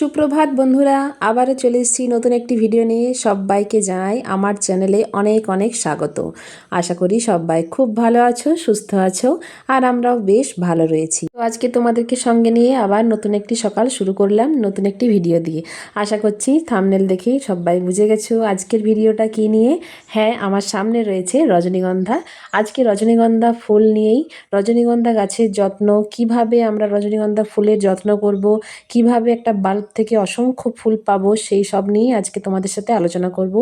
সুপ্রভাত বন্ধুরা, আবারও চলে এসেছি নতুন একটি ভিডিও নিয়ে। সবাইকে জানাই আমার চ্যানেলে অনেক অনেক স্বাগত। আশা করি সবাই খুব ভালো আছো, সুস্থ আছো, আর আমরাও বেশ ভালো রয়েছি। তো আজকে তোমাদেরকে সঙ্গে নিয়ে আবার নতুন একটি সকাল শুরু করলাম, নতুন একটি ভিডিও দিয়ে। আশা করছি থামনেল দেখেই সবাই বুঝে গেছো আজকের ভিডিওটা কি নিয়ে। হ্যাঁ আমার সামনে রয়েছে রজনীগন্ধা। আজকে রজনীগন্ধা ফুল নিয়েই, রজনীগন্ধা গাছের যত্ন, কীভাবে আমরা রজনীগন্ধা ফুলের যত্ন করব, কীভাবে একটা বাল্ব থেকে অসংখ্য ফুল পাবো, সেই সব নিয়েই আজকে তোমাদের সাথে আলোচনা করব।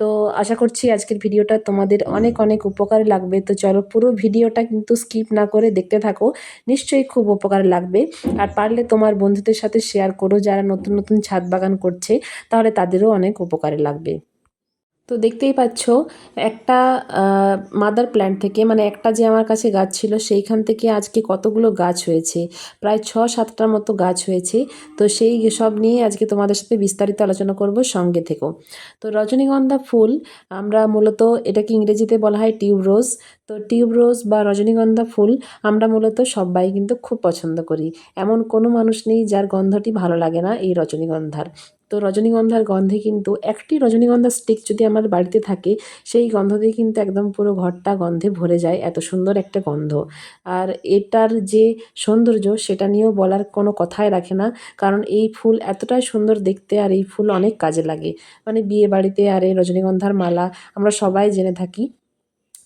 তো আশা করছি আজকের ভিডিওটা তোমাদের অনেক অনেক উপকার লাগবে। তো চলো পুরো ভিডিওটা কিন্তু স্কিপ না করে দেখতে থাকো, নিশ্চয়ই খুব উপকার লাগবে। আর পারলে তোমার বন্ধুদের সাথে শেয়ার করো, যারা নতুন নতুন ছাদ বাগান করছে, তাহলে তাদেরও অনেক উপকারে লাগবে। তো দেখতেই পাচ্ছ, একটা মাদার প্ল্যান্ট থেকে মানে একটা যে আমার কাছে গাছ ছিল, সেইখান থেকে আজকে কতগুলো গাছ হয়েছে, প্রায় ছ সাতটার মতো গাছ হয়েছে, তো সেই সব নিয়ে আজকে তোমাদের সাথে বিস্তারিত আলোচনা করব, সঙ্গে থেকেও তো রজনীগন্ধা ফুল, আমরা মূলত এটাকে ইংরেজিতে বলা হয় টিউবরোজ তো টিউবরোজ বা রজনীগন্ধা ফুল আমরা মূলত সবাই কিন্তু খুব পছন্দ করি। এমন কোনো মানুষ নেই যার গন্ধটি ভালো লাগে না এই রজনীগন্ধার। তো রজনীগন্ধার গন্ধে কিন্তু একটি রজনীগন্ধার স্টিক যদি আমার বাড়িতে থাকে, সেই গন্ধ দিয়ে কিন্তু একদম পুরো ঘরটা গন্ধে ভরে যায়, এত সুন্দর একটা গন্ধ। আর এটার যে সৌন্দর্য, সেটা নিয়েও বলার কোনো কথাই রাখে না, কারণ এই ফুল এতটাই সুন্দর দেখতে আর এই ফুল অনেক কাজে লাগে। মানে বিয়ে বাড়িতে আর এই রজনীগন্ধার মালা আমরা সবাই জেনে থাকি।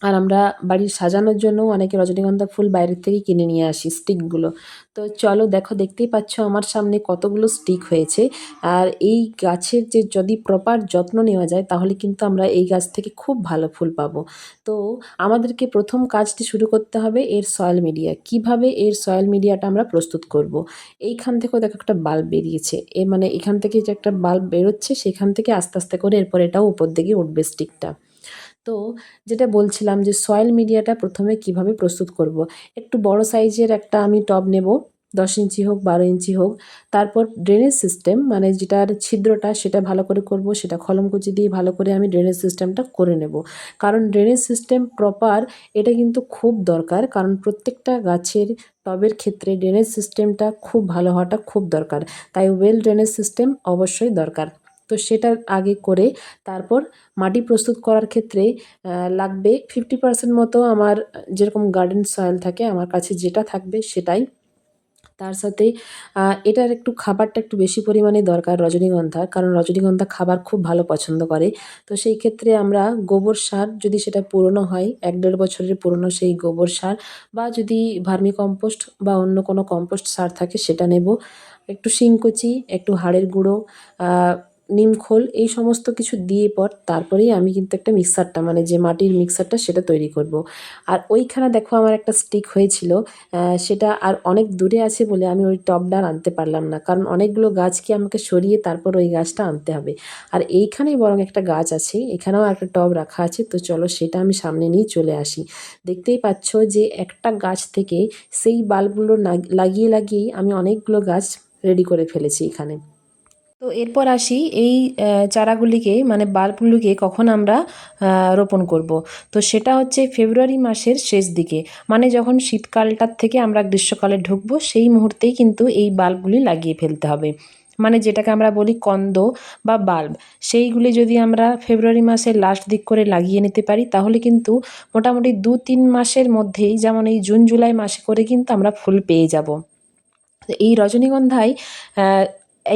আর আমরা বাড়ির সাজানোর জন্য অনেকে রজনীগন্ধা ফুল বাইরের থেকে কিনে নিয়ে আসি স্টিকগুলো। তো চলো দেখো, দেখতেই পাচ্ছ আমার সামনে কতগুলো স্টিক হয়েছে। আর এই গাছের যে যদি প্রপার যত্ন নেওয়া যায়, তাহলে কিন্তু আমরা এই গাছ থেকে খুব ভালো ফুল পাবো। তো আমাদেরকে প্রথম কাজটি শুরু করতে হবে এর সয়েল মিডিয়া কীভাবে এর সয়েল মিডিয়াটা আমরা প্রস্তুত করব। এইখান থেকেও দেখো একটা বাল্ব বেরিয়েছে। এ মানে এখান থেকে যে একটা বাল্ব বেরোচ্ছে, সেখান থেকে আস্তে আস্তে করে এরপর এটাও উপর দিকে উঠবে স্টিকটা। তো যেটা বলছিলাম যে সয়েল মিডিয়াটা প্রথমে কীভাবে প্রস্তুত করব। একটু বড় সাইজের একটা আমি টব নেব, দশ ইঞ্চি হোক, বারো ইঞ্চি হোক। তারপর ড্রেনেজ সিস্টেম মানে যেটার ছিদ্রটা সেটা ভালো করে করব, সেটা খলমকুচি দিয়ে ভালো করে আমি ড্রেনেজ সিস্টেমটা করে নেব। কারণ ড্রেনেজ সিস্টেম প্রপার এটা কিন্তু খুব দরকার, কারণ প্রত্যেকটা গাছের টবের ক্ষেত্রে ড্রেনেজ সিস্টেমটা খুব ভালো হওয়াটা খুব দরকার। তাই ওয়েল ড্রেনেজ সিস্টেম অবশ্যই দরকার। তো সেটা আগে করে তারপর মাটি প্রস্তুত করার ক্ষেত্রে লাগবে ফিফটি পার্সেন্ট মতো আমার, যেরকম গার্ডেন সয়েল থাকে আমার কাছে যেটা থাকবে সেটাই। তার সাথে এটার একটু খাবারটা একটু বেশি পরিমাণে দরকার রজনীগন্ধার, কারণ রজনীগন্ধা খাবার খুব ভালো পছন্দ করে। তো সেই ক্ষেত্রে আমরা গোবর সার যদি সেটা পুরনো হয়, এক দেড় বছরের পুরনো সেই গোবর সার বা যদি ভার্মি কম্পোস্ট বা অন্য কোনো কম্পোস্ট সার থাকে সেটা নেব। একটু শিংকুচি একটু হাড়ের গুঁড়ো নিমখোল এই সমস্ত কিছু দিয়ে পর তারপরেই আমি কিন্তু একটা মিক্সারটা মানে যে মাটির মিক্সারটা সেটা তৈরি করব। আর ওইখানে দেখো আমার একটা স্টিক হয়েছিল সেটা আর অনেক দূরে আছে বলে আমি ওই টবটা আনতে পারলাম না। কারণ অনেকগুলো গাছকে আমাকে সরিয়ে তারপর ওই গাছটা আনতে হবে। আর এইখানেই বরং একটা গাছ আছে, এখানেও একটা টব রাখা আছে, তো চলো সেটা আমি সামনে নিয়ে চলে আসি। দেখতেই পাচ্ছ যে একটা গাছ থেকে সেই বাল্বগুলো লাগিয়ে, লাগিয়েই আমি অনেকগুলো গাছ রেডি করে ফেলেছি এখানে। তো এরপর আসি এই চারাগুলিকে মানে বাল্বগুলিকে কখন আমরা রোপণ করব। তো সেটা হচ্ছে ফেব্রুয়ারি মাসের শেষ দিকে মানে যখন শীতকালটার থেকে আমরা গ্রীষ্মকালে ঢুকবো, সেই মুহূর্তেই কিন্তু এই বাল্বগুলি লাগিয়ে ফেলতে হবে মানে যেটাকে আমরা বলি কন্দ বা বাল্ব, সেইগুলি যদি আমরা ফেব্রুয়ারি মাসের লাস্ট দিক করে লাগিয়ে নিতে পারি, তাহলে কিন্তু মোটামুটি দু তিন মাসের মধ্যেই, যেমন এই জুন, জুলাই মাসে করে কিন্তু আমরা ফুল পেয়ে যাব এই রজনীগন্ধায়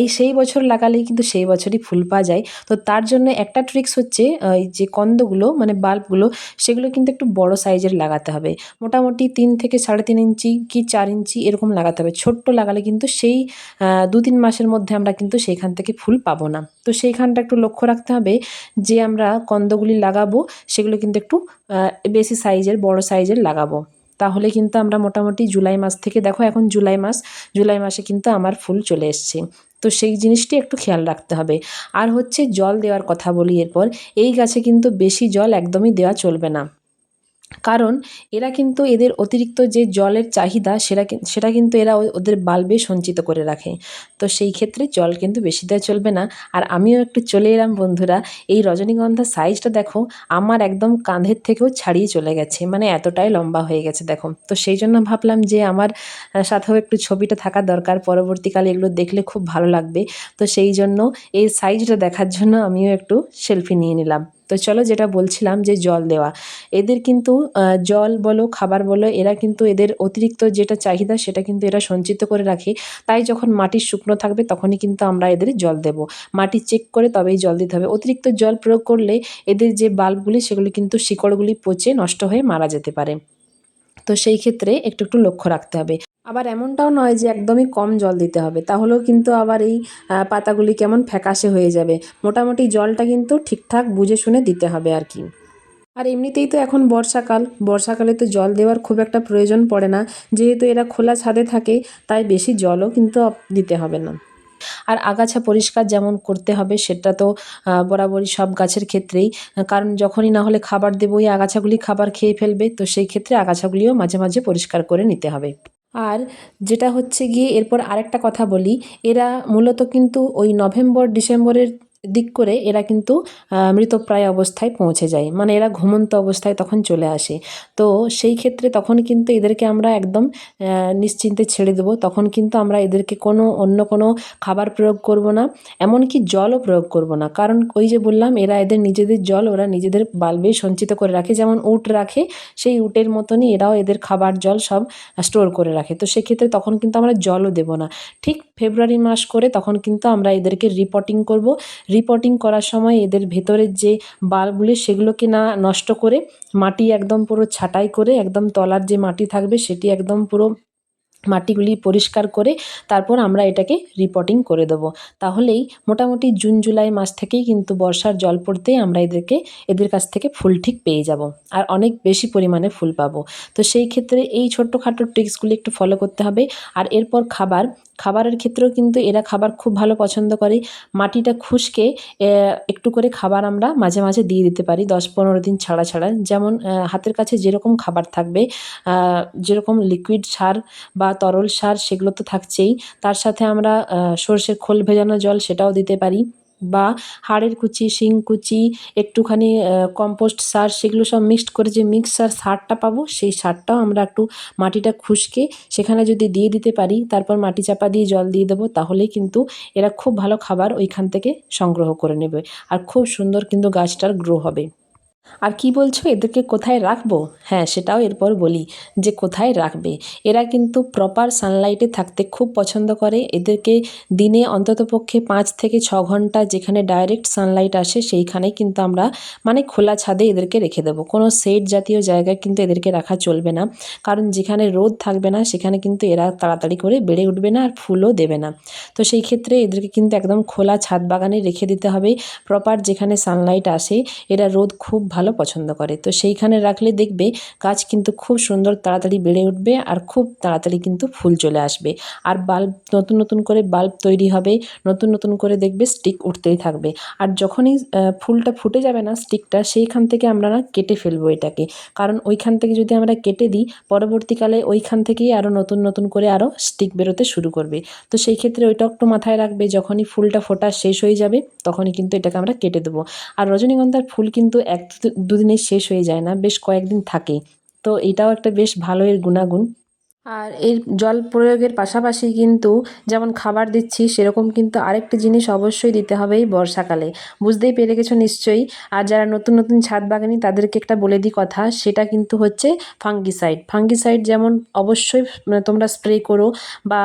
এই সেই বছর লাগালেই কিন্তু সেই বছরই ফুল পাওয়া যায়। তো তার জন্য একটা ট্রিক্স হচ্ছে যে কন্দগুলো মানে বাল্বগুলো, সেগুলো কিন্তু একটু বড় সাইজের লাগাতে হবে। মোটামুটি তিন থেকে সাড়ে তিন ইঞ্চি কি চার ইঞ্চি এরকম লাগাতে হবে। ছোট্ট লাগালে কিন্তু সেই দু তিন মাসের মধ্যে আমরা কিন্তু সেইখান থেকে ফুল পাবো না। তো সেইখানটা একটু লক্ষ্য রাখতে হবে যে আমরা কন্দগুলি লাগাবো, সেগুলো কিন্তু একটু বেশি সাইজের বড় সাইজের লাগাবো। তাহলে কিন্তু আমরা মোটামুটি জুলাই মাস থেকে, দেখো এখন জুলাই মাস, জুলাই মাসে কিন্তু আমার ফুল চলে এসছে। তো সেই জিনিসটি একটু খেয়াল রাখতে হবে। আর হচ্ছে জল দেওয়ার কথা বলি এরপর, এই গাছে কিন্তু বেশি জল একদমই দেওয়া চলবে না। কারণ এরা কিন্তু এদের অতিরিক্ত যে জলের চাহিদা সেটা সেটা কিন্তু এরা ওদের বাল্বে সঞ্চিত করে রাখে। তো সেই ক্ষেত্রে জল কিন্তু বেশি দেওয়া চলবে না। আর আমিও একটু চলে এলাম বন্ধুরা, এই রজনীগন্ধার সাইজটা দেখো, আমার একদম কাঁধের থেকেও ছাড়িয়ে চলে গেছে মানে এতটাই লম্বা হয়ে গেছে দেখো। তো সেই জন্য ভাবলাম যে আমার সাথেও একটু ছবিটা থাকা দরকার, পরবর্তীকালে এগুলো দেখলে খুব ভালো লাগবে। তো সেই জন্য এই সাইজটা দেখার জন্য আমিও একটু সেলফি নিয়ে নিলাম। তো চলো যেটা বলছিলাম যে জল দেওয়া। এদের কিন্তু জল বলো, খাবার বলো, এরা কিন্তু এদের অতিরিক্ত যেটা চাহিদা সেটা কিন্তু এরা সঞ্চিত করে রাখে। তাই যখন মাটি শুকনো থাকবে তখনই কিন্তু আমরা এদের জল দেব। মাটি চেক করে তবেই জল দিতে হবে। অতিরিক্ত জল প্রয়োগ করলে এদের যে বাল্বগুলি সেগুলি কিন্তু শিকড়গুলি পচে নষ্ট হয়ে মারা যেতে পারে। তো সেই ক্ষেত্রে একটু একটু লক্ষ্য রাখতে হবে। আবার এমনটাও নয় যে একদমই কম জল দিতে হবে, তাহলেও কিন্তু আবার এই পাতাগুলি কেমন ফ্যাকাশে হয়ে যাবে। মোটামুটি জলটা কিন্তু ঠিকঠাক বুঝে শুনে দিতে হবে আর কি। আর এমনিতেই তো এখন বর্ষাকাল, বর্ষাকালে তো জল দেওয়ার খুব একটা প্রয়োজন পড়ে না। যেহেতু এরা খোলা ছাদে থাকে, তাই বেশি জলও কিন্তু দিতে হবে না। আর আগাছা পরিষ্কার যেমন করতে হবে, সেটা তো বরাবরই সব গাছের ক্ষেত্রেই। কারণ যখনই না হলে খাবার দেবো, ওই আগাছাগুলি খাবার খেয়ে ফেলবে, তো সেই ক্ষেত্রে আগাছাগুলিও মাঝে মাঝে পরিষ্কার করে নিতে হবে। আর যেটা হচ্ছে গিয়ে এরপর আরেকটা কথা বলি এরা মূলত কিন্তু ওই নভেম্বর ডিসেম্বরের দিক করে এরা কিন্তু মৃতপ্রায় অবস্থায় পৌঁছে যায়। মানে এরা ঘুমন্ত অবস্থায় তখন চলে আসে। তো সেই ক্ষেত্রে তখন কিন্তু এদেরকে আমরা একদম নিশ্চিন্তে ছেড়ে দেবো। তখন কিন্তু আমরা এদেরকে কোনো অন্য কোনো খাবার প্রয়োগ করব না, এমনকি জলও প্রয়োগ করব না। কারণ ওই যে বললাম, এরা এদের নিজেদের জল, ওরা নিজেদের বাল্বে সঞ্চিত করে রাখে। যেমন উট রাখে, সেই উটের মতনই এরাও এদের খাবার, জল সব স্টোর করে রাখে। তো সেক্ষেত্রে তখন কিন্তু আমরা জলও দেব না। ঠিক ফেব্রুয়ারি মাস করে তখন কিন্তু আমরা এদেরকে রিপোর্টিং করব। রিপোর্টিং করার সময় এদের ভেতরের যে বাল্বগুলি সেগুলোকে না নষ্ট করে মাটি একদম পুরো ছাঁটাই করে একদম তলার যে মাটি থাকবে সেটি একদম পুরো মাটিগুলি পরিষ্কার করে তারপর আমরা এটাকে রিপোর্টিং করে দেবো। তাহলেই মোটামুটি জুন, জুলাই মাস থেকেই কিন্তু বর্ষার জল পড়তেই আমরা এদেরকে, এদের কাছ থেকে ফুল ঠিক পেয়ে যাব আর অনেক বেশি পরিমাণে ফুল পাবো। তো সেই ক্ষেত্রে এই ছোট্টখাটো ট্রিক্সগুলি একটু ফলো করতে হবে আর এরপর খাবার, খাবারের ক্ষেত্রেও কিন্তু এরা খাবার খুব ভালো পছন্দ করে। মাটিটা খুশকে একটু করে খাবার আমরা মাঝে মাঝে দিয়ে দিতে পারি, দশ পনেরো দিন ছাড়া ছাড়া। যেমন হাতের কাছে যেরকম খাবার থাকবে যেরকম লিকুইড সার বা তরল সার সেগুলো তো থাকছেই। তার সাথে আমরা সর্ষের খোল ভেজানো জল সেটাও দিতে পারি বা হাড়ের কুচি, শিং কুচি, একটুখানি কম্পোস্ট সার সেগুলো সব মিক্সড করে যে মিক্সার সারটা পাবো, সেই সারটাও আমরা একটু মাটিটা খুশকে সেখানে যদি দিয়ে দিতে পারি, তারপর মাটি চাপা দিয়ে জল দিয়ে দেবো, তাহলেই কিন্তু এরা খুব ভালো খাবার ওইখান থেকে সংগ্রহ করে নেবে। আর খুব সুন্দর কিন্তু গাছটার গ্রো হবে। আর কি বলছো? এদেরকে কোথায় রাখব? হ্যাঁ সেটাও এরপর বলি যে কোথায় রাখবে। এরা কিন্তু প্রপার সানলাইটে থাকতে খুব পছন্দ করে। এদেরকে দিনে অন্ততপক্ষে পাঁচ থেকে ছ ঘণ্টা যেখানে ডাইরেক্ট সানলাইট আসে, সেইখানেই কিন্তু আমরা মানে খোলা ছাদে এদেরকে রেখে দেবো। কোনো সেট জাতীয় জায়গায় কিন্তু এদেরকে রাখা চলবে না। কারণ যেখানে রোদ থাকবে না, সেখানে কিন্তু এরা তাড়াতাড়ি করে বেড়ে উঠবে না আর ফুলও দেবে না। তো সেই ক্ষেত্রে এদেরকে কিন্তু একদম খোলা ছাদ বাগানে রেখে দিতে হবে। প্রপার যেখানে সানলাইট আসে, এরা রোদ খুব ভালো পছন্দ করে। তো সেইখানে রাখলে দেখবে গাছ কিন্তু খুব সুন্দর তাড়াতাড়ি বেড়ে উঠবে আর খুব তাড়াতাড়ি কিন্তু ফুল চলে আসবে। আর বাল্ব, নতুন নতুন করে বাল্ব তৈরি হবে, নতুন নতুন করে দেখবে স্টিক উঠতেই থাকবে। আর যখনই ফুলটা ফুটে যাবে না স্টিকটা, সেইখান থেকে আমরা না কেটে ফেলব এটাকে। কারণ ওইখান থেকে যদি আমরা কেটে দিই, পরবর্তীকালে ওইখান থেকেই আরও নতুন নতুন করে আরও স্টিক বেরোতে শুরু করবে। তো সেই ক্ষেত্রে ওইটা একটু মাথায় রাখবে, যখনই ফুলটা ফোটা শেষ হয়ে যাবে, তখনই কিন্তু এটাকে আমরা কেটে দেবো। আর রজনীগন্ধার ফুল কিন্তু এক দুদিনে শেষ হয়ে যায় না, বেশ কয়েকদিন থাকে। তো এটাও একটা বেশ ভালো এর গুণাগুণ। আর এর জল প্রয়োগের পাশাপাশি কিন্তু যেমন খাবার দিচ্ছি, সেরকম কিন্তু আরেকটি জিনিস অবশ্যই দিতে হবে এই বর্ষাকালে। বুঝতেই পেরে গেছো নিশ্চয়ই? আর যারা নতুন নতুন ছাদ বাগানি, তাদেরকে একটা বলে দিই কথা, সেটা কিন্তু হচ্ছে ফাঙ্গিসাইড। ফাঙ্গিসাইড যেমন অবশ্যই মানে তোমরা স্প্রে করো বা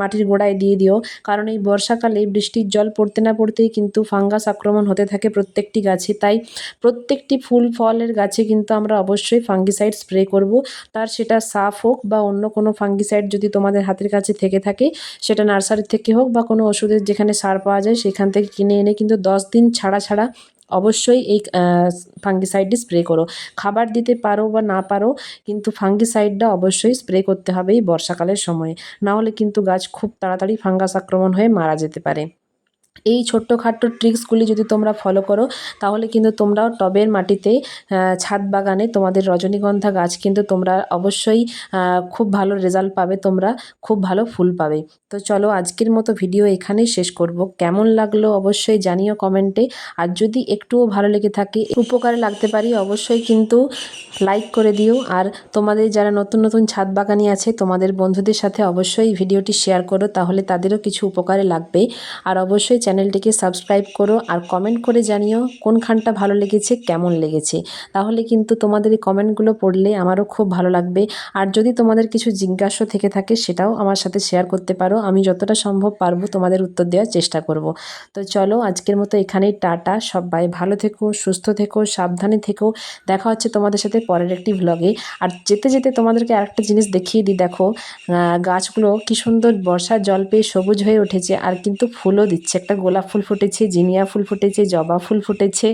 মাটির গোড়ায় দিয়ে দিও। কারণ এই বর্ষাকালে বৃষ্টির জল পড়তে না পড়তেই কিন্তু ফাঙ্গাস আক্রমণ হতে থাকে প্রত্যেকটি গাছে। তাই প্রত্যেকটি ফুল, ফলের গাছে কিন্তু আমরা অবশ্যই ফাঙ্গিসাইড স্প্রে করব। তার সেটা সাফ হোক বা অন্য কোনো ফাঙ্গিসাইড যদি তোমাদের হাতের কাছে থেকে থাকে, সেটা নার্সারির থেকে হোক বা কোনো ওষুধের যেখানে সার পাওয়া যায় সেখান থেকে কিনে এনে কিন্তু দশ দিন ছাড়া ছাড়া অবশ্যই এই ফাঙ্গিসাইডটি স্প্রে করো। খাবার দিতে পারো বা না পারো, কিন্তু ফাঙ্গিসাইডটা অবশ্যই স্প্রে করতে হবে এই বর্ষাকালের সময়ে। নাহলে কিন্তু গাছ খুব তাড়াতাড়ি ফাঙ্গাস আক্রমণ হয়ে মারা যেতে পারে। এই ছোট্টখাট্টো ট্রিক্সগুলি যদি তোমরা ফলো করো, তাহলে কিন্তু তোমরাও টবের মাটিতে ছাদ বাগানে তোমাদের রজনীগন্ধা গাছ কিন্তু তোমরা অবশ্যই খুব ভালো রেজাল্ট পাবে, তোমরা খুব ভালো ফুল পাবে। তো চলো আজকের মতো ভিডিও এখানেই শেষ করব। কেমন লাগল অবশ্যই জানিও কমেন্টে আর যদি একটুও ভালো লেগে থাকে, উপকারে লাগতে পারি, অবশ্যই কিন্তু লাইক করে দিও। আর তোমাদের যারা নতুন নতুন ছাদ বাগানি আছে, তোমাদের বন্ধুদের সাথে অবশ্যই ভিডিওটি শেয়ার করো, তাহলে তাদেরও কিছু উপকারে লাগবে। আর অবশ্যই চ্যানেলটিকে সাবস্ক্রাইব করো আর কমেন্ট করে জানিও কোনখানটা ভালো লেগেছে, কেমন লেগেছে। তাহলে কিন্তু তোমাদের এই কমেন্টগুলো পড়লে আমারও খুব ভালো লাগবে। আর যদি তোমাদের কিছু জিজ্ঞাসা থেকে থাকে সেটাও আমার সাথে শেয়ার করতে পারো। আমি যতটা সম্ভব পারব তোমাদের উত্তর দেওয়ার চেষ্টা করব। তো চলো আজকের মতো এখানেই টাটা। সবাই ভালো থেকো, সুস্থ থেকো, সাবধানে থেকো। দেখা হচ্ছে তোমাদের সাথে পরের একটি ভ্লগে আর যেতে যেতে তোমাদেরকে আরেকটা জিনিস দেখিয়ে দিই, দেখো গাছগুলো কি সুন্দর বর্ষার জল পেয়ে সবুজ হয়ে উঠেছে। আর কিন্তু ফুলও দিচ্ছে। একটা গোলাপ ফুল ফুটেছে জিনিয়া ফুল ফুটেছে, জবা ফুল ফুটেছে,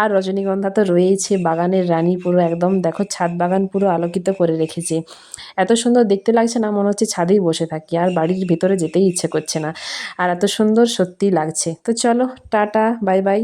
আর রজনীগন্ধা তো রয়েছে। বাগানের রানী পুরো একদম দেখো ছাদ বাগান পুরো আলোকিত করে রেখেছে। এত সুন্দর দেখতে লাগছে না, মনে হচ্ছে ছাদেই বসে থাকি, আর বাড়ির ভিতরে যেতেই ইচ্ছে করছে না। আর এত সুন্দর সত্যি লাগছে। তো চলো, টাটা, বাই বাই।